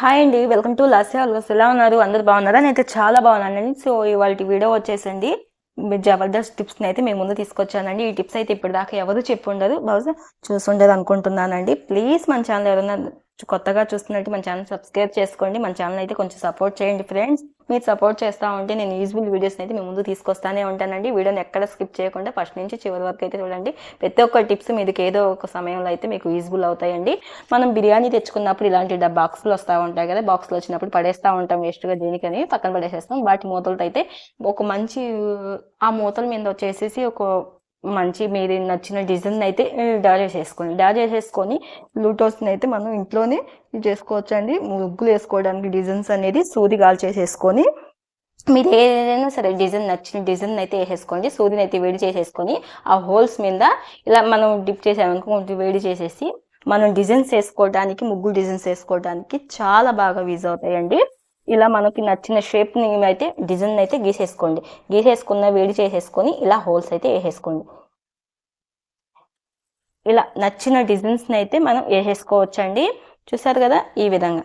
Hi అండి welcome to Lasya ఆల్గస్ ఎలా ఉన్నారు? అందరు బాగున్నారా? నేనైతే చాలా బాగున్నానండి. సో ఇవాళ వీడియో వచ్చేసండి జబర్దస్త్ టిప్స్ని అయితే మేము ముందు తీసుకొచ్చానండి. ఈ టిప్స్ అయితే ఇప్పటిదాకా ఎవరు చెప్పుండరు బహుశా చూసుండదు అనుకుంటున్నానండి. ప్లీజ్ మన ఛానల్ ఎవరైనా కొత్తగా చూస్తున్నట్టు మన ఛానల్ సబ్స్క్రైబ్ చేసుకోండి. మన ఛానల్ అయితే కొంచెం సపోర్ట్ చేయండి ఫ్రెండ్స్ మీరు సపోర్ట్ చేస్తూ ఉంటే నేను యూజ్ఫుల్ వీడియోస్ అయితే మీ ముందు తీసుకొస్తానే ఉంటానండి. వీడియోని ఎక్కడ స్కిప్ చేయకుండా ఫస్ట్ నుంచి చివరి వరకు అయితే చూడండి. ప్రతి ఒక్క టిప్స్ మీదకి ఏదో ఒక సమయంలో అయితే మీకు యూజ్ఫుల్ అవుతాయండి. మనం బిర్యానీ తెచ్చుకున్నప్పుడు ఇలాంటి బాక్స్లు వస్తూ ఉంటాయి కదా బాక్స్లో వచ్చినప్పుడు పడేస్తూ ఉంటాం వేస్ట్గా దేనికని పక్కన పడేసేస్తాం. వాటి మూతలతో అయితే ఒక మంచి ఆ మూతల మీద వచ్చేసేసి ఒక మంచి మీరు నచ్చిన డిజైన్ అయితే డ్రా చేసేసుకోండి డ్రా చేసేసుకొని లూటోస్ని అయితే మనం ఇంట్లోనే ఇది చేసుకోవచ్చు అండి ముగ్గులు వేసుకోవడానికి డిజైన్స్ అనేది సూది గాలి చేసేసుకొని మీరు ఏదైనా సరే డిజైన్ నచ్చిన డిజైన్ అయితే వేసేసుకోండి. సూదిని అయితే వేడి చేసేసుకొని ఆ హోల్స్ మీద ఇలా మనం డిప్ చేసామనుకో కొంచెం వేడి చేసేసి మనం డిజైన్స్ వేసుకోవడానికి ముగ్గులు డిజైన్స్ వేసుకోవడానికి చాలా బాగా యూజ్ అవుతాయండి. ఇలా మనకి నచ్చిన షేప్ని అయితే డిజైన్ అయితే గీసేసుకోండి. గీసేసుకున్న వేడి చేసేసుకొని ఇలా హోల్స్ అయితే వేసేసుకోండి. ఇలా నచ్చిన డిజైన్స్ని అయితే మనం వేసేసుకోవచ్చండి. చూసారు కదా ఈ విధంగా.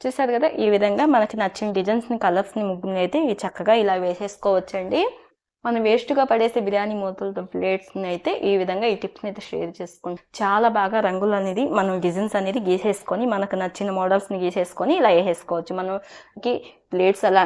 చూసారు కదా ఈ విధంగా మనకి నచ్చిన డిజైన్స్ని కలర్స్ని ముగ్గుని అయితే చక్కగా ఇలా వేసేసుకోవచ్చండి. మనం వేస్ట్గా పడేసే బిర్యానీ మూతలతో ప్లేట్స్ని అయితే ఈ విధంగా ఈ టిప్స్ని అయితే షేర్ చేసుకుంటాం. చాలా బాగా రంగులు అనేది మనం డిజైన్స్ అనేది గీసేసుకొని మనకు నచ్చిన మోడల్స్ని గీసేసుకొని ఇలా వేసేసుకోవచ్చు. మనకి ప్లేట్స్ అలా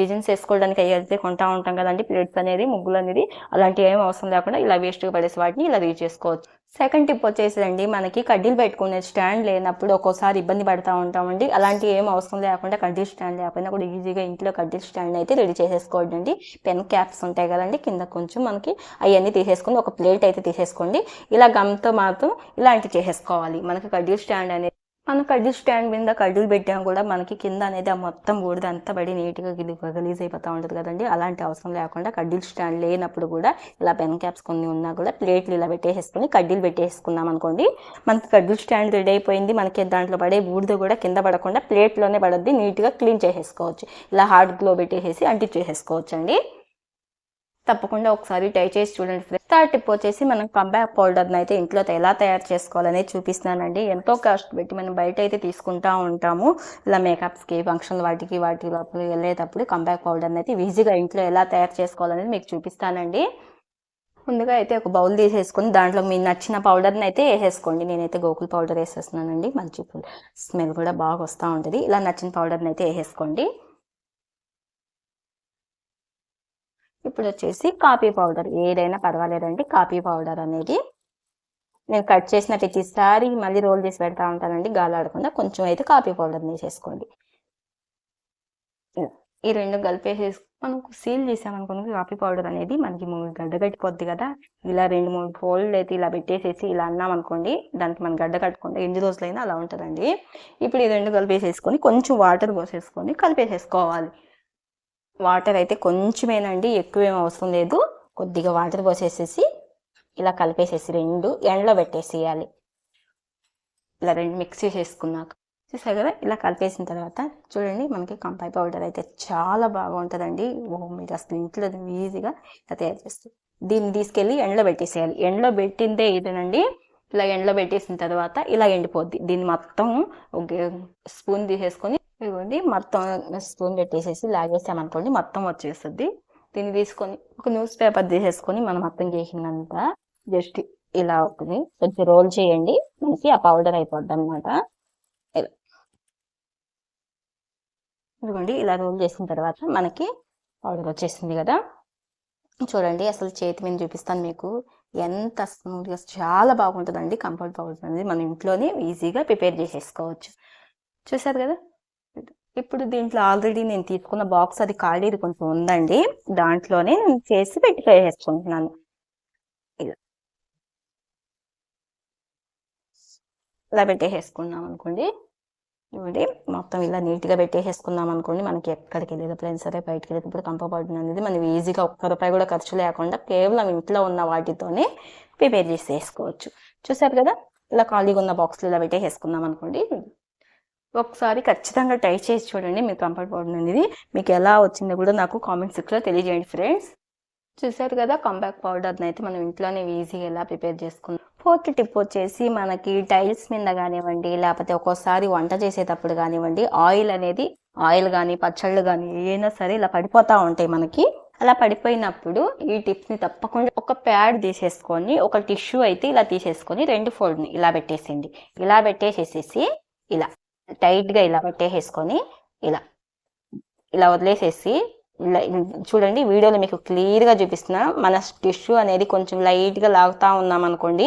డిజైన్స్ వేసుకోవడానికి అయితే కొంటా ఉంటాం కదండి. ప్లేట్స్ అనేది ముగ్గులు అనేది అలాంటివి ఏం అవసరం లేకుండా ఇలా వేస్ట్గా పడేసి వాటిని ఇలా రీచ్ చేసుకోవచ్చు. సెకండ్ టిప్ వచ్చేసండి మనకి కడ్డీలు పెట్టుకునే స్టాండ్ లేనప్పుడు ఒక్కోసారి ఇబ్బంది పడుతూ ఉంటామండి. అలాంటి ఏం అవసరం లేకుండా కడ్డీ స్టాండ్ లేకపోయినా కూడా ఈజీగా ఇంట్లో కడ్డీ స్టాండ్ అయితే రెడీ చేసేసుకోండి అండి పెన్ క్యాప్స్ ఉంటాయి కదండి కింద కొంచెం మనకి అవన్నీ తీసేసుకొని ఒక ప్లేట్ అయితే తీసేసుకోండి. ఇలా గమ్తో మాత్రం ఇలాంటివి చేసేసుకోవాలి. మనకి కడ్డీ స్టాండ్ అనేది మనం కడ్డీలు స్టాండ్ మీద కడ్డీలు పెట్టాం కూడా మనకి కింద అనేది ఆ మొత్తం బూడిద అంతా పడి నీట్గా ఇది గలీజ్ అయిపోతూ ఉంటుంది కదండి. అలాంటి అవసరం లేకుండా కడ్డీలు స్టాండ్ లేనప్పుడు కూడా ఇలా పెన్ క్యాప్స్ కొన్ని ఉన్నా కూడా ప్లేట్లు ఇలా పెట్టేసేసుకుని కడ్డీలు పెట్టేసుకున్నాం అనుకోండి మనకి కడ్డీలు స్టాండ్ రెడీ అయిపోయింది. మనకి దాంట్లో పడే బూడిద కూడా కింద పడకుండా ప్లేట్లోనే పడద్ది. నీట్గా క్లీన్ చేసేసుకోవచ్చు. ఇలా హార్డ్ గ్లో పెట్టేసి అంటించేసేసుకోవచ్చు అండి తప్పకుండా ఒకసారి ట్రై చేసి చూడండి ఫ్రెండ్స్ థర్డ్ టిప్ వచ్చేసి మనం కంబ్యాక్ పౌడర్ని అయితే ఇంట్లో ఎలా తయారు చేసుకోవాలనేది చూపిస్తున్నానండి. ఎంతో కాస్ట్ పెట్టి మనం బయట అయితే తీసుకుంటా ఉంటాము. ఇలా మేకప్స్కి ఫంక్షన్ వాటికి వాటి లోపల వెళ్ళేటప్పుడు కంబ్యాక్ పౌడర్ని అయితే ఈజీగా ఇంట్లో ఎలా తయారు చేసుకోవాలనేది మీకు చూపిస్తానండి. ముందుగా అయితే ఒక బౌల్ తీసేసుకొని దాంట్లో మీ నచ్చిన పౌడర్ని అయితే వేసేసుకోండి. నేనైతే గోకుల్ పౌడర్ వేసేస్తున్నానండి. మంచి స్మెల్ కూడా బాగా వస్తూ ఉంటుంది. ఇలా నచ్చిన పౌడర్ని అయితే వేసేసుకోండి. ఇప్పుడు వచ్చేసి కాఫీ పౌడర్. ఏదైనా పర్వాలేదండి కాఫీ పౌడర్ అనేది. నేను కట్ చేసిన ప్రతిసారి మళ్ళీ రోల్ చేసి పెడతా ఉంటానండి గాలాడకుండా కొంచెం అయితే కాఫీ పౌడర్ వేసేసుకోండి ఈ రెండు కలిపేసేసి మనం సీల్ చేసామనుకోండి కాఫీ పౌడర్ అనేది మనకి గడ్డ కట్టిపోద్ది కదా. ఇలా రెండు మూడు ఫోల్డ్ అయితే ఇలా పెట్టేసేసి ఇలా అన్నాం అనుకోండి దానికి మనం గడ్డ కట్టుకుంటే ఎన్ని రోజులైనా అలా ఉంటుందండి. ఇప్పుడు ఈ రెండు కలిపేసేసుకొని కొంచెం వాటర్ పోసేసుకొని కలిపేసేసుకోవాలి. వాటర్ అయితే కొంచెమేనండి ఎక్కువేం అవసరం లేదు. కొద్దిగా వాటర్ పోసేసేసి ఇలా కలిపేసేసి రెండు ఎండలో పెట్టేసేయాలి. ఇలా రెండు మిక్స్ చేసేసుకున్నాక చూసారు కదా ఇలా కలిపేసిన తర్వాత చూడండి మనకి కంపాయి పౌడర్ అయితే చాలా బాగుంటుందండి. ఓ మీరు అసలు ఇంట్లో ఈజీగా ఇలా తయారు చేస్తుంది దీన్ని తీసుకెళ్ళి ఎండలో పెట్టేసేయాలి. ఎండలో పెట్టిందే ఇదేనండి. ఇలా ఎండలో పెట్టేసిన తర్వాత ఇలా ఎండిపోద్ది. దీన్ని మొత్తం ఒక స్పూన్ తీసేసుకొని ఇవ్వండి మొత్తం స్పూన్ పెట్టేసేసి లాగేసామనుకోండి మొత్తం వచ్చేస్తుంది. దీన్ని తీసుకొని ఒక న్యూస్ పేపర్ తీసేసుకొని మనం మొత్తం చేసినంతా జస్ట్ ఇలా అవుతుంది. కొంచెం రోల్ చేయండి మనకి ఆ పౌడర్ అయిపోద్ది అనమాట ఇదిగోండి ఇలా రోల్ చేసిన తర్వాత మనకి పౌడర్ వచ్చేసింది కదా. చూడండి అసలు చేతి మీద చూపిస్తాను మీకు. ఎంత స్మూత్గా చాలా బాగుంటుందండి కంఫర్ట్ బాగుంటుంది అనేది. మన ఇంట్లోనే ఈజీగా ప్రిపేర్ చేసేసుకోవచ్చు. చూసారు కదా? ఇప్పుడు దీంట్లో ఆల్రెడీ నేను తీసుకున్న బాక్స్ అది ఖాళీది కొంచెం ఉందండి. దాంట్లోనే నేను చేసి పెట్టి వేసుకుంటున్నాను ఇలా ఇలా పెట్టేసేసుకున్నాం అనుకోండి. ఇవ్వండి. మొత్తం ఇలా నీట్గా పెట్టేసేసుకున్నాం అనుకోండి మనకి ఎక్కడికి వెళ్ళేటప్పుడు సరే బయటకు వెళ్ళేటప్పుడు కంపబడిన అనేది మనం ఈజీగా ఒక్క రూపాయి కూడా ఖర్చు లేకుండా కేవలం ఇంట్లో ఉన్న వాటితోనే ప్రిపేర్ చేసి వేసుకోవచ్చు చూసారు కదా? ఇలా ఖాళీగా ఉన్న బాక్స్లో ఇలా పెట్టేసేసుకున్నాం అనుకోండి. ఒకసారి ఖచ్చితంగా ట్రై చేసి చూడండి మీ కంఫర్ట్ అనేది మీకు ఎలా వచ్చిందో కూడా నాకు కామెంట్ సెక్షన్లో తెలియజేయండి ఫ్రెండ్స్ చూసారు కదా కంబ్యాక్ పౌడర్ని అయితే మనం ఇంట్లోనే ఈజీగా ఎలా ప్రిపేర్ చేసుకుందాం? ఫోర్త్ టిప్ వచ్చేసి మనకి టైల్స్ మీద కానివ్వండి లేకపోతే ఒక్కోసారి వంట చేసేటప్పుడు కానివ్వండి ఆయిల్ అనేది ఆయిల్ కానీ పచ్చళ్ళు కానీ ఏదైనా సరే ఇలా పడిపోతూ ఉంటాయి మనకి. అలా పడిపోయినప్పుడు ఈ టిప్స్ని తప్పకుండా ఒక ప్యాడ్ తీసేసుకొని ఒక టిష్యూ అయితే ఇలా తీసేసుకొని రెండు ఫోల్డ్ని ఇలా పెట్టేసేయండి. ఇలా పెట్టేసేసేసి ఇలా. టైట్గా ఇలా పెట్టేసేసుకొని ఇలా ఇలా వదిలేసేసి చూడండి వీడియోలో మీకు క్లియర్గా చూపిస్తున్నా మన టిష్యూ అనేది కొంచెం లైట్గా లాగుతూ ఉన్నాం అనుకోండి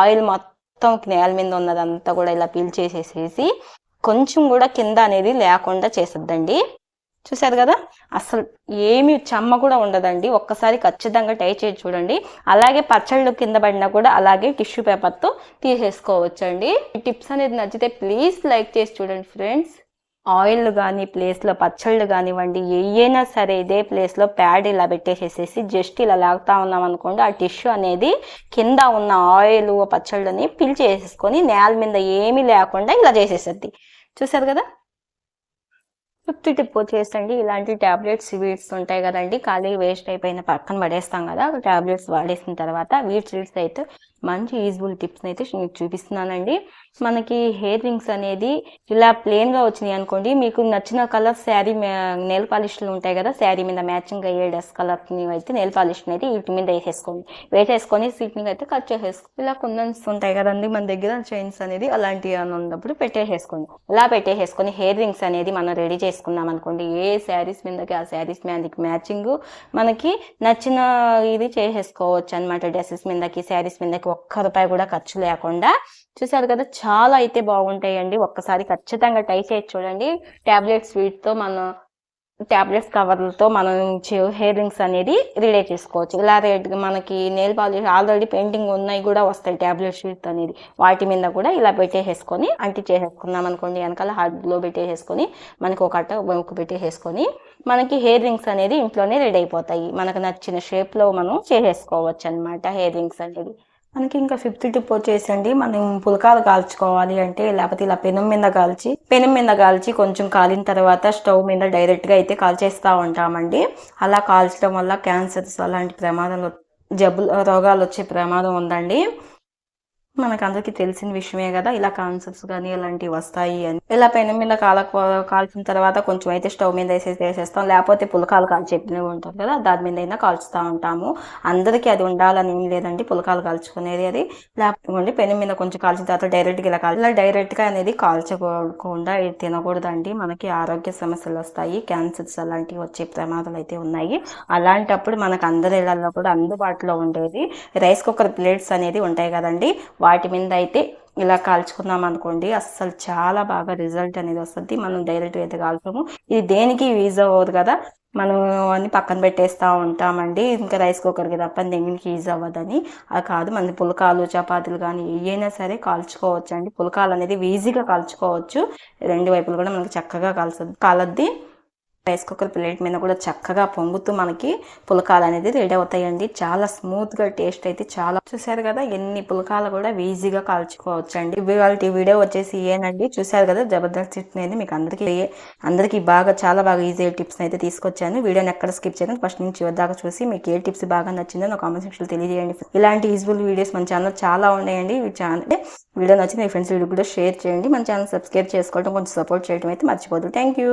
ఆయిల్ మొత్తం నేల మీద ఉన్నదంతా కూడా ఇలా పీల్చేసేసేసి కొంచెం కూడా కింద అనేది లేకుండా చేసద్దండి. చూసారు కదా? అసలు ఏమి చెమ్మ కూడా ఉండదండి. ఒక్కసారి ఖచ్చితంగా టై చేసి చూడండి. అలాగే పచ్చళ్ళు కింద పడినా కూడా అలాగే టిష్యూ పేపర్తో తీసేసుకోవచ్చండి. టిప్స్ అనేది నచ్చితే ప్లీజ్ లైక్ చేసి చూడండి ఫ్రెండ్స్. ఆయిల్ కానీ ప్లేస్లో పచ్చళ్ళు కానివ్వండి ఏయైనా సరే ఇదే ప్లేస్లో ప్యాడ్ ఇలా పెట్టేసేసేసి జస్ట్ ఇలా లాగుతా ఉన్నాం అనుకోండి ఆ టిష్యూ అనేది కింద ఉన్న ఆయిల్ పచ్చళ్ళని పిలిచేసేసుకొని నేల మీద ఏమీ లేకుండా ఇలా చేసేసద్ది. చూసారు కదా? ఫిఫ్త్ టిప్ వచ్చేసండి. ఇలాంటి ట్యాబ్లెట్స్ వీడ్స్ ఉంటాయి కదండి. ఖాళీ వేస్ట్ అయిపోయిన పక్కన పడేస్తాం కదా ట్యాబ్లెట్స్ వాడేసిన తర్వాత వీడ్స్ వీడ్స్ అయితే మంచి యూజ్ఫుల్ టిప్స్ అయితే మీకు చూపిస్తున్నానండి. మనకి హెయిర్ రింగ్స్ అనేది ఇలా ప్లెయిన్గా వచ్చినాయి అనుకోండి మీకు నచ్చిన కలర్ శారీ నెయిల్ పాలిష్లు ఉంటాయి కదా శారీ మీద మ్యాచింగ్ అయ్యే డ్రెస్ కలర్ని అయితే నెయిల్ పాలిష్ అయితే వీటి మీద వేసేసుకోండి. వేసేసుకొని సీట్ని అయితే కట్ చేసేసుకోండి. ఇలా కుందన్స్ ఉంటాయి కదండి మన దగ్గర చైన్స్ అనేది అలాంటివి అని ఉన్నప్పుడు పెట్టేసేసుకోండి. ఇలా పెట్టేసేసుకొని హెయిర్ రింగ్స్ అనేది మనం రెడీ చేసుకున్నాం అనుకోండి ఏ శారీస్ మీదకి ఆ శారీస్ మీదకి మ్యాచింగ్ మనకి నచ్చిన ఇది చేసేసుకోవచ్చు అనమాట డ్రెస్సెస్ మీదకి శారీస్ మీదకి ఒక్క రూపాయి కూడా ఖర్చు లేకుండా చూసారు కదా చాలా అయితే బాగుంటాయండి. ఒక్కసారి ఖచ్చితంగా ట్రై చేసి చూడండి. ట్యాబ్లెట్స్ వీటితో మనం ట్యాబ్లెట్స్ కవర్లతో మనం హెయిర్ రింగ్స్ అనేది రిలే చేసుకోవచ్చు. ఇలా రేట్ మనకి నెయిల్ పాలిష్ ఆల్రెడీ పెయింటింగ్ ఉన్నాయి కూడా వస్తాయి ట్యాబ్లెట్ షీట్ అనేది. వాటి మీద కూడా ఇలా పెట్టేసేసుకొని అంటి చేసేసుకున్నాం అనుకోండి. వెనకాల హార్డ్లో పెట్టేసేసుకొని మనకి ఒక అట్ట బొమ్మ పెట్టేసేసుకొని మనకి హెయిర్ రింగ్స్ అనేది ఇంట్లోనే రెడీ అయిపోతాయి. మనకు నచ్చిన షేప్లో మనం చేసేసుకోవచ్చు అనమాట హెయిర్ రింగ్స్ అనేది. మనకి ఇంకా ఫిఫ్త్ టిప్ వచ్చేసండి మనం పులకాలు కాల్చుకోవాలి అంటే లేకపోతే ఇలా పెనం మీద కాల్చి పెనం మీద కాల్చి కొంచెం కాలిన తర్వాత స్టవ్ మీద డైరెక్ట్గా అయితే కాల్చేస్తూ ఉంటామండి. అలా కాల్చడం వల్ల క్యాన్సర్స్ అలాంటి ప్రమాదాలు జబ్బులు రోగాలు వచ్చే ప్రమాదం ఉందండి. మనకు అందరికీ తెలిసిన విషయమే కదా. ఇలా కాన్సెప్ట్స్ కానీ ఇలాంటివి వస్తాయి అని. ఇలా పెన మీద కాల కాల్చిన తర్వాత కొంచెం అయితే స్టవ్ మీద వేసేసి వేసేస్తాం. లేకపోతే పులకాలు కాల్చి ఉంటాం ఉంటుంది కదా. దాని మీద అయినా కాల్చుతూ ఉంటాము. అందరికీ అది ఉండాలని ఏం లేదండి. పులకాలు కాల్చుకునేది అది. లేకపోతే పెను మీద కొంచెం కాల్చిన తర్వాత డైరెక్ట్గా ఇలా కాల్ ఇలా డైరెక్ట్గా అనేది కాల్చకుండా తినకూడదండి. మనకి ఆరోగ్య సమస్యలు వస్తాయి. క్యాన్సర్స్ అలాంటివి వచ్చే ప్రమాదాలు అయితే ఉన్నాయి. అలాంటప్పుడు మనకు అందరి ఇళ్ళలో కూడా అందుబాటులో ఉండేది. రైస్ కుక్కర్ ప్లేట్స్ అనేది ఉంటాయి కదండి. వాటి మీద అయితే ఇలా కాల్చుకున్నాం అనుకోండి. అస్సలు చాలా బాగా రిజల్ట్ అనేది వస్తుంది. మనం డైరెక్ట్ అయితే కాల్చము. ఇది దేనికి యూజ్ అవ్వదు కదా. మనం అన్ని పక్కన పెట్టేస్తూ ఉంటామండి. ఇంకా రైస్ కుక్కర్కి తప్ప దేనికి యూజ్ అవ్వదని. అది కాదు మన పులకాలు చపాతీలు కానీ ఏవైనా సరే కాల్చుకోవచ్చు అండి పులకాలు అనేది ఈజీగా కాల్చుకోవచ్చు. రెండు వైపులు కూడా మనకి చక్కగా కాల్చ కాలద్ది. రైస్ కుక్కర్ ప్లేట్ మీద కూడా చక్కగా పొంగుతూ మనకి పులకాలు అనేది రెడీ అవుతాయండి. చాలా స్మూత్గా టేస్ట్ అయితే చాలా చూసారు కదా ఎన్ని పులకాలు కూడా ఈజీగా కాల్చుకోవచ్చు అండి ఇవాళ వీడియో వచ్చేసి ఏనండి చూసారు కదా జబర్దస్త్ టిప్స్ అనేది మీకు అందరికీ అందరికీ బాగా చాలా బాగా ఈజీ టిప్స్ అయితే తీసుకొచ్చాను. వీడియోని ఎక్కడ స్కిప్ చేయను ఫస్ట్ నుంచి దాకా చూసి మీకు ఏ టిప్స్ బాగా నచ్చిందో నా కామెంట్ సెక్షన్లో తెలియజేయండి. ఇలాంటి యూజ్ఫుల్ వీడియోస్ మన ఛానల్ చాలా ఉన్నాయండి. ఛానల్ వీడియో నచ్చింది మీ ఫ్రెండ్స్ వీడియో కూడా షేర్ చేయండి. మన ఛానల్ సబ్స్క్రైబ్ చేసుకోవడం కొంచెం సపోర్ట్ చేయడం అయితే మర్చిపోదు థ్యాంక్ యూ